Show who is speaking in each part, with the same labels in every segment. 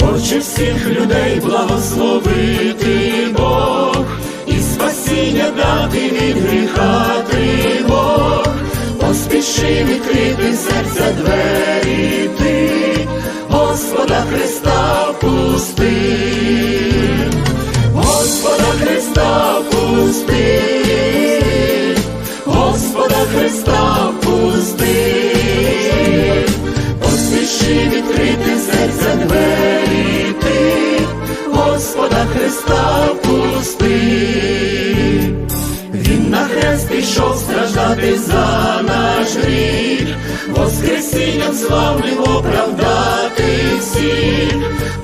Speaker 1: Хоче всіх людей благословити Бог і спасіння дати від гріха тривог, поспіши відкрити серця двері ти, Господа Христа впусти, Впусти, Господа Христа впусти. Поспіши відкрити серця двері ти, Господа Христа впусти. Він на хрест пішов страждати за наш гріх, Воскресінням славним оправдати всіх,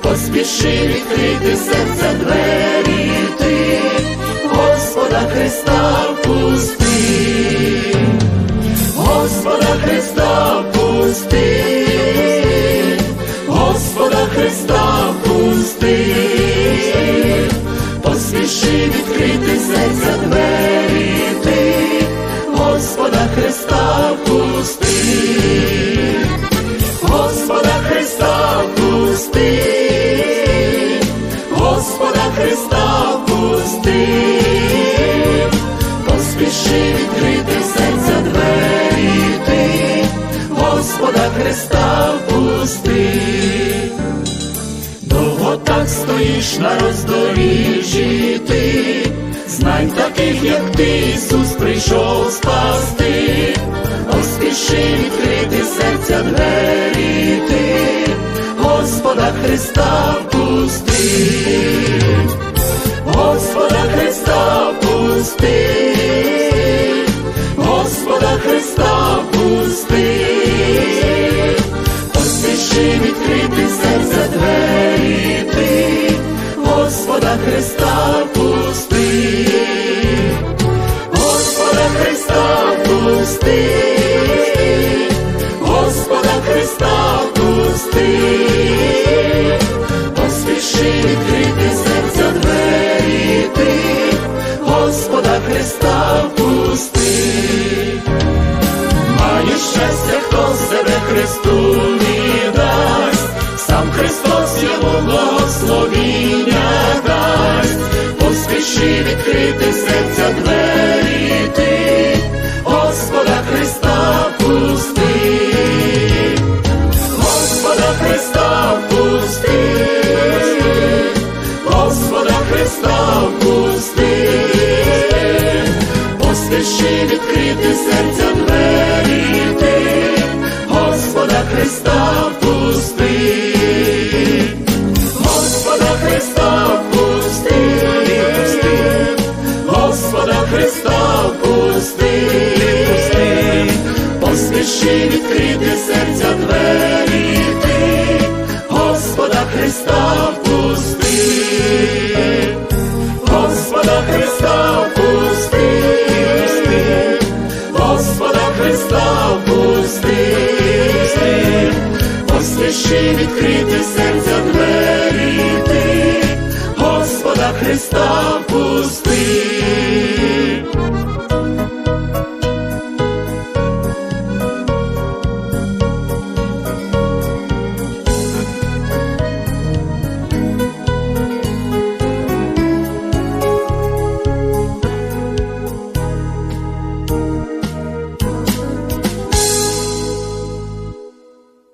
Speaker 1: поспіши відкрити серця впусти, поспіши відкрити серця двері ти, Господа Христа впусти, Господа Христа впусти, Господа Христа впусти. Поспіши відкрити серця двері ти, Господа Христа Довго так стоїш на роздоріжжі ти, знай таких, як ти, Ісус прийшов спасти, поспіши відкрити серця двері ти, Господа Христа Господа Христа Христа впусти, Господа Христа впусти, Господа Христа впусти, поспіши відкрити серця двері ти, Господа Христа впусти, Господа Христа спіши відкрити серця двері ти, Господа Христа пусти.